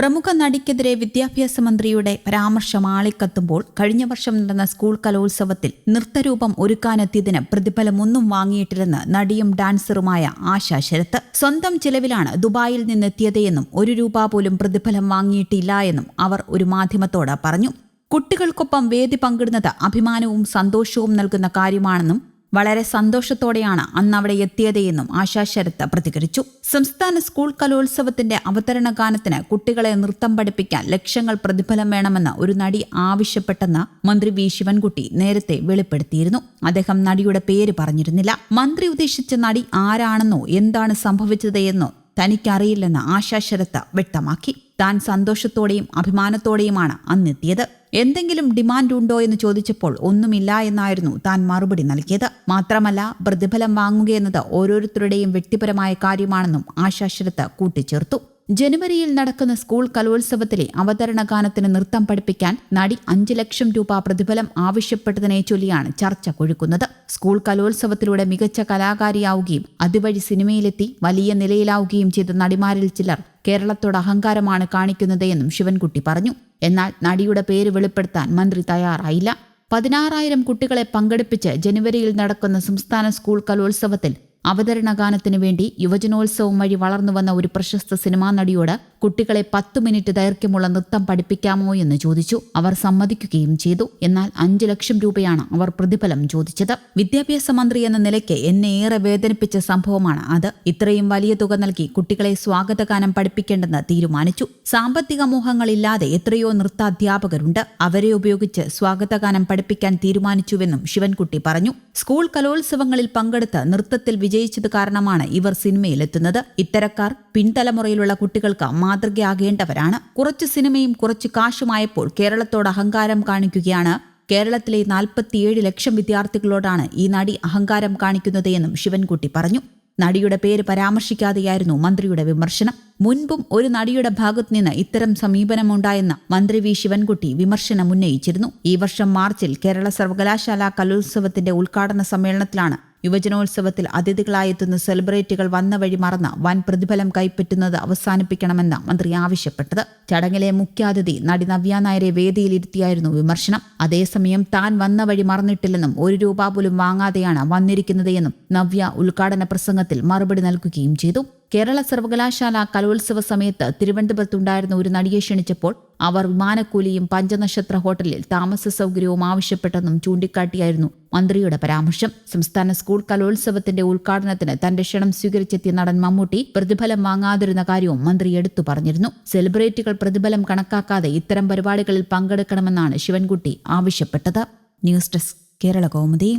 പ്രമുഖ നടിക്കെതിരെ വിദ്യാഭ്യാസ മന്ത്രിയുടെ പരാമർശം ആളിക്കത്തുമ്പോൾ കഴിഞ്ഞ വർഷം നടന്ന സ്കൂൾ കലോത്സവത്തിൽ നൃത്തരൂപം ഒരുക്കാനെത്തിയതിന് പ്രതിഫലമൊന്നും വാങ്ങിയിട്ടില്ലെന്ന് നടിയും ഡാൻസറുമായ ആശ ശരത്ത്. സ്വന്തം ചിലവിലാണ് ദുബായിൽ നിന്നെത്തിയതെന്നും ഒരു രൂപ പോലും പ്രതിഫലം വാങ്ങിയിട്ടില്ല എന്നും അവർ ഒരു മാധ്യമത്തോട് പറഞ്ഞു. കുട്ടികൾക്കൊപ്പം വേദി പങ്കിടുന്നത് അഭിമാനവും സന്തോഷവും നൽകുന്ന കാര്യമാണെന്നും വളരെ സന്തോഷത്തോടെയാണ് അന്ന് അവിടെ എത്തിയതെന്നും ആശാ ശരത്ത് പ്രതികരിച്ചു. സംസ്ഥാന സ്കൂൾ കലോത്സവത്തിന്റെ അവതരണ ഗാനത്തിന് കുട്ടികളെ നൃത്തം പഠിപ്പിക്കാൻ ലക്ഷങ്ങൾ പ്രതിഫലം വേണമെന്ന് ഒരു നടി ആവശ്യപ്പെട്ടെന്ന് മന്ത്രി വി ശിവൻകുട്ടി നേരത്തെ വെളിപ്പെടുത്തിയിരുന്നു. അദ്ദേഹം നടിയുടെ പേര് പറഞ്ഞിരുന്നില്ല. മന്ത്രി ഉദ്ദേശിച്ച നടി ആരാണെന്നോ എന്താണ് സംഭവിച്ചത് എന്നോ തനിക്കറിയില്ലെന്ന് ആശാ ശരത്ത് വ്യക്തമാക്കി. താൻ സന്തോഷത്തോടെയും അഭിമാനത്തോടെയുമാണ് അന്നെത്തിയത്. എന്തെങ്കിലും ഡിമാൻഡ് ഉണ്ടോ എന്ന് ചോദിച്ചപ്പോൾ ഒന്നുമില്ല എന്നായിരുന്നു താൻ മറുപടി നൽകിയത്. മാത്രമല്ല പ്രതിഫലം വാങ്ങുകയെന്നത് ഓരോരുത്തരുടെയും വ്യക്തിപരമായ കാര്യമാണെന്നും ആശാശ്രത്ത് കൂട്ടിച്ചേർത്തു. ജനുവരിയിൽ നടക്കുന്ന സ്കൂൾ കലോത്സവത്തിലെ അവതരണ ഗാനത്തിന് നൃത്തം പഠിപ്പിക്കാൻ നടി അഞ്ചു ലക്ഷം രൂപ പ്രതിഫലം ആവശ്യപ്പെട്ടതിനെ ചൊല്ലിയാണ് ചർച്ച കൊഴുക്കുന്നത്. സ്കൂൾ കലോത്സവത്തിലൂടെ മികച്ച കലാകാരിയാവുകയും അതുവഴി സിനിമയിലെത്തി വലിയ നിലയിലാവുകയും ചെയ്ത നടിമാരിൽ ചിലർ കേരളത്തോട് അഹങ്കാരമാണ് കാണിക്കുന്നത് എന്നും ശിവൻകുട്ടി പറഞ്ഞു. എന്നാൽ നടിയുടെ പേര് വെളിപ്പെടുത്താൻ മന്ത്രി തയ്യാറായില്ല. പതിനാറായിരം കുട്ടികളെ പങ്കെടുപ്പിച്ച് ജനുവരിയിൽ നടക്കുന്ന സംസ്ഥാന സ്കൂൾ കലോത്സവത്തിൽ അവതരണ ഗാനത്തിനു വേണ്ടി യുവജനോത്സവം വഴി വളർന്നു വന്ന ഒരു പ്രശസ്ത സിനിമാ നടിയോട് കുട്ടികളെ പത്ത് മിനിറ്റ് ദൈർഘ്യമുള്ള നൃത്തം പഠിപ്പിക്കാമോ എന്ന് ചോദിച്ചു. അവർ സമ്മതിക്കുകയും ചെയ്തു. എന്നാൽ അഞ്ചു ലക്ഷം രൂപയാണ് അവർ പ്രതിഫലം ചോദിച്ചത്. വിദ്യാഭ്യാസ മന്ത്രി എന്ന നിലയ്ക്ക് എന്നെ ഏറെ വേദനിപ്പിച്ച സംഭവമാണ് അത്. ഇത്രയും വലിയ തുക നൽകി കുട്ടികളെ സ്വാഗതഗാനം പഠിപ്പിക്കേണ്ടെന്ന് തീരുമാനിച്ചു. സാമ്പത്തിക മോഹങ്ങളില്ലാതെ എത്രയോ നൃത്താധ്യാപകരുണ്ട്. അവരെ ഉപയോഗിച്ച് സ്വാഗതഗാനം പഠിപ്പിക്കാൻ തീരുമാനിച്ചുവെന്നും ശിവൻകുട്ടി പറഞ്ഞു. സ്കൂൾ കലോത്സവങ്ങളിൽ പങ്കെടുത്ത് നൃത്തത്തിൽ വിജയിച്ചത് കാരണമാണ് ഇവർ സിനിമയിലെത്തുന്നത്. ഇത്തരക്കാർ പിൻതലമുറയിലുള്ള കുട്ടികൾക്ക് മാതൃകയാകേണ്ടവരാണ്. കുറച്ച് സിനിമയും കുറച്ച് കാശുമായപ്പോൾ കേരളത്തോട് അഹങ്കാരം കാണിക്കുകയാണ്. കേരളത്തിലെ നാൽപ്പത്തിയേഴ് ലക്ഷം വിദ്യാർത്ഥികളോടാണ് ഈ നടി അഹങ്കാരം കാണിക്കുന്നത് എന്നും ശിവൻകുട്ടി പറഞ്ഞു. നടിയുടെ പേര് പരാമർശിക്കാതെയായിരുന്നു മന്ത്രിയുടെ വിമർശനം. മുൻപും ഒരു നടിയുടെ ഭാഗത്തു നിന്ന് ഇത്തരം സമീപനമുണ്ടായെന്ന് മന്ത്രി വി. ശിവൻകുട്ടി വിമർശനം ഉന്നയിച്ചിരുന്നു. ഈ വർഷം മാർച്ചിൽ കേരള സർവകലാശാല കലോത്സവത്തിന്റെ ഉദ്ഘാടന സമ്മേളനത്തിലാണ് യുവജനോത്സവത്തിൽ അതിഥികളായെത്തുന്ന സെലിബ്രിറ്റികൾ വന്ന വഴി മറന്ന് വൻ പ്രതിഫലം കൈപ്പറ്റുന്നത് അവസാനിപ്പിക്കണമെന്ന് മന്ത്രി ആവശ്യപ്പെട്ടത്. ചടങ്ങിലെ മുഖ്യാതിഥി നടി നവ്യ നായരെ വേദിയിലിരുത്തിയായിരുന്നു വിമർശനം. അതേസമയം താൻ വന്ന വഴി മറന്നിട്ടില്ലെന്നും ഒരു രൂപ പോലും വാങ്ങാതെയാണ് വന്നിരിക്കുന്നതെന്നും നവ്യ ഉദ്ഘാടന പ്രസംഗത്തിൽ മറുപടി നൽകുകയും ചെയ്തു. കേരള സർവകലാശാല കലോത്സവ സമയത്ത് തിരുവനന്തപുരത്തുണ്ടായിരുന്ന ഒരു നടിയെ ക്ഷണിച്ചപ്പോൾ അവർ വിമാനക്കൂലിയും പഞ്ചനക്ഷത്ര ഹോട്ടലിൽ താമസ സൗകര്യവും ആവശ്യപ്പെട്ടെന്നും ചൂണ്ടിക്കാട്ടിയായിരുന്നു മന്ത്രിയുടെ പരാമർശം. സംസ്ഥാന സ്കൂൾ കലോത്സവത്തിന്റെ ഉദ്ഘാടനത്തിന് തന്റെ ക്ഷണം സ്വീകരിച്ചെത്തിയ നടൻ മമ്മൂട്ടി പ്രതിഫലം വാങ്ങാതിരുന്ന കാര്യവും മന്ത്രി എടുത്തു പറഞ്ഞിരുന്നു. സെലിബ്രിറ്റികൾ പ്രതിഫലം കണക്കാക്കാതെ ഇത്തരം പരിപാടികളിൽ പങ്കെടുക്കണമെന്നാണ് ശിവൻകുട്ടി ആവശ്യപ്പെട്ടത്. News desk Kerala Kaumudi.